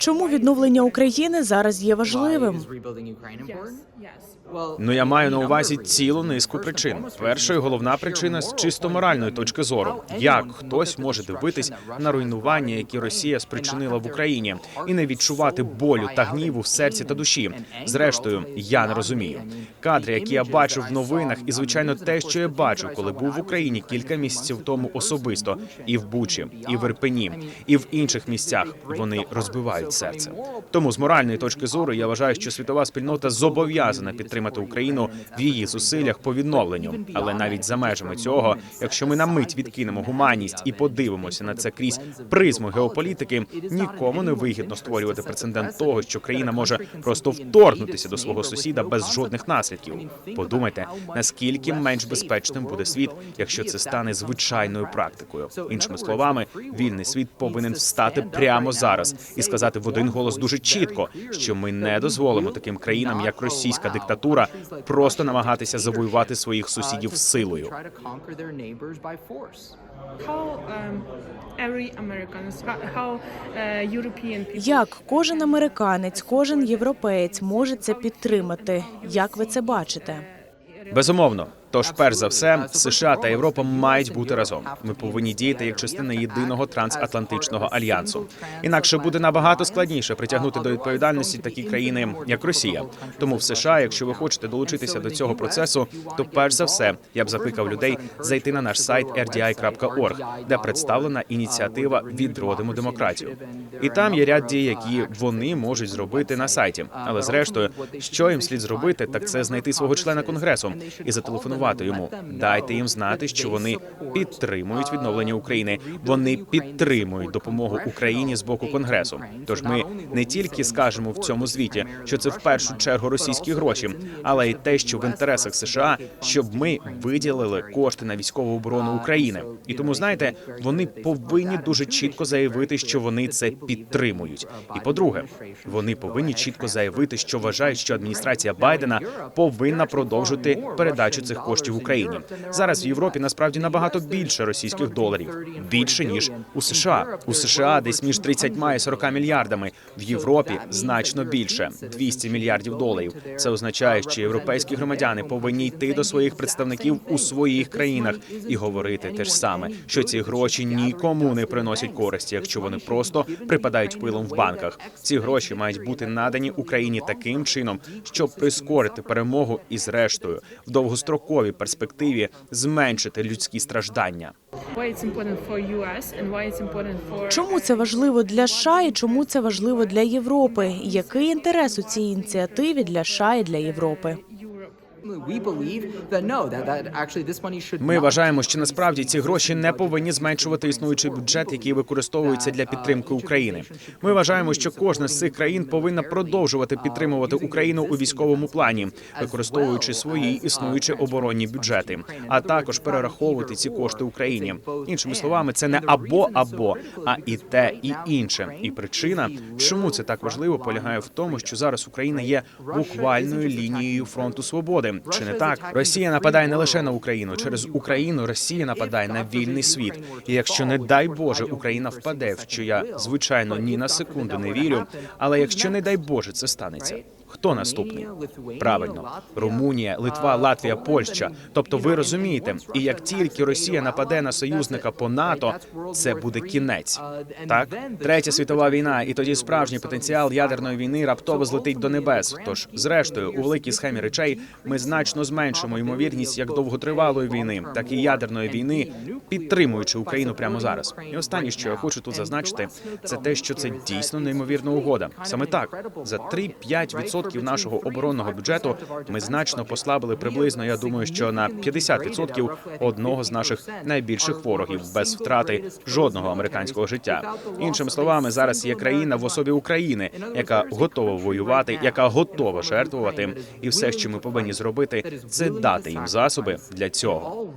Чому відновлення України зараз є важливим? Ну я маю на увазі цілу низку причин. Перша і головна причина з чисто моральної точки зору: як хтось може дивитись на руйнування, які Росія спричинила в Україні, і не відчувати болю та гніву в серці та душі. Зрештою, я не розумію. Кадри, які я бачив в новинах, і звичайно, те, що я бачив, коли був в Україні кілька місяців тому особисто, і в Бучі, і в Ірпені, і в інших місцях, вони розбивають серце. Тому з моральної точки зору я вважаю, що світова спільнота зобов'язана підтримати Україну в її зусиллях по відновленню. Але навіть за межами цього, якщо ми на мить відкинемо гуманність і подивимося на це крізь призму геополітики, нікому не вигідно створювати прецедент того, що країна може просто вторгнутися до свого сусіда без жодних наслідків. Подумайте, наскільки менш безпечним буде світ, якщо це стане звичайною практикою. Іншими словами, вільний світ повинен встати прямо зараз і сказати в один голос дуже чітко, що ми не дозволимо таким країнам, як російська диктатура, просто намагатися завоювати своїх сусідів силою. um, uh, Як кожен американець, кожен європеєць може це підтримати? Як ви це бачите? Безумовно. Тож, перш за все, США та Європа мають бути разом. Ми повинні діяти як частина єдиного трансатлантичного альянсу. Інакше буде набагато складніше притягнути до відповідальності такі країни, як Росія. Тому в США, якщо ви хочете долучитися до цього процесу, то перш за все я б закликав людей зайти на наш сайт rdi.org, де представлена ініціатива Відродимо демократію. І там є ряд дій, які вони можуть зробити на сайті. Але зрештою, що їм слід зробити, так це знайти свого члена конгресу і зателефонувати йому. Дайте їм знати, що вони підтримують відновлення України. Вони підтримують допомогу Україні з боку конгресу. Тож ми не тільки скажемо в цьому звіті, що це в першу чергу російські гроші, але й те, що в інтересах США, щоб ми виділили кошти на військову оборону України. І тому знаєте, вони повинні дуже чітко заявити, що вони це підтримують. І по-друге, вони повинні чітко заявити, що вважають, що адміністрація Байдена повинна продовжити передачу цих коштів Україні. Зараз в Європі насправді набагато більше російських доларів, більше ніж у США. У США десь між 30 і 40 мільярдами. В Європі значно більше 200 мільярдів доларів. Це означає, що європейські громадяни повинні йти до своїх представників у своїх країнах і говорити те ж саме, що ці гроші нікому не приносять користі, якщо вони просто припадають пилом в банках. Ці гроші мають бути надані Україні таким чином, щоб прискорити перемогу і, зрештою, в довгостроковій перспективі зменшити людські страждання. Чому це важливо для США і чому це важливо для Європи? Який інтерес у цій ініціативі для США і для Європи? Ми вважаємо, що насправді ці гроші не повинні зменшувати існуючий бюджет, який використовується для підтримки України. Ми вважаємо, що кожна з цих країн повинна продовжувати підтримувати Україну у військовому плані, використовуючи свої існуючі оборонні бюджети, а також перераховувати ці кошти Україні. Іншими словами, це не або або, а і те, і інше. І причина, чому це так важливо, полягає в тому, що зараз Україна є буквальною лінією фронту свободи. Чи не так? Росія нападає не лише на Україну. Через Україну Росія нападає на вільний світ. І якщо не дай Боже Україна впаде, в що я звичайно ні на секунду не вірю. Але якщо не дай Боже це станеться. Хто наступний? Правильно, Румунія, Литва, Латвія, Польща. Тобто, ви розумієте, і як тільки Росія нападе на союзника по НАТО, це буде кінець. Так, третя світова війна, і тоді справжній потенціал ядерної війни раптово злетить до небес. Тож, зрештою, у великій схемі речей ми значно зменшимо ймовірність як довготривалої війни, так і ядерної війни, підтримуючи Україну прямо зараз. І останнє, що я хочу тут зазначити, це те, що це дійсно неймовірна угода. Саме так за 3-5% нашого оборонного бюджету ми значно послабили приблизно. Я думаю, що на 50% одного з наших найбільших ворогів без втрати жодного американського життя. Іншими словами, зараз є країна в особі України, яка готова воювати, яка готова жертвувати, і все, що ми повинні зробити, це дати їм засоби для цього.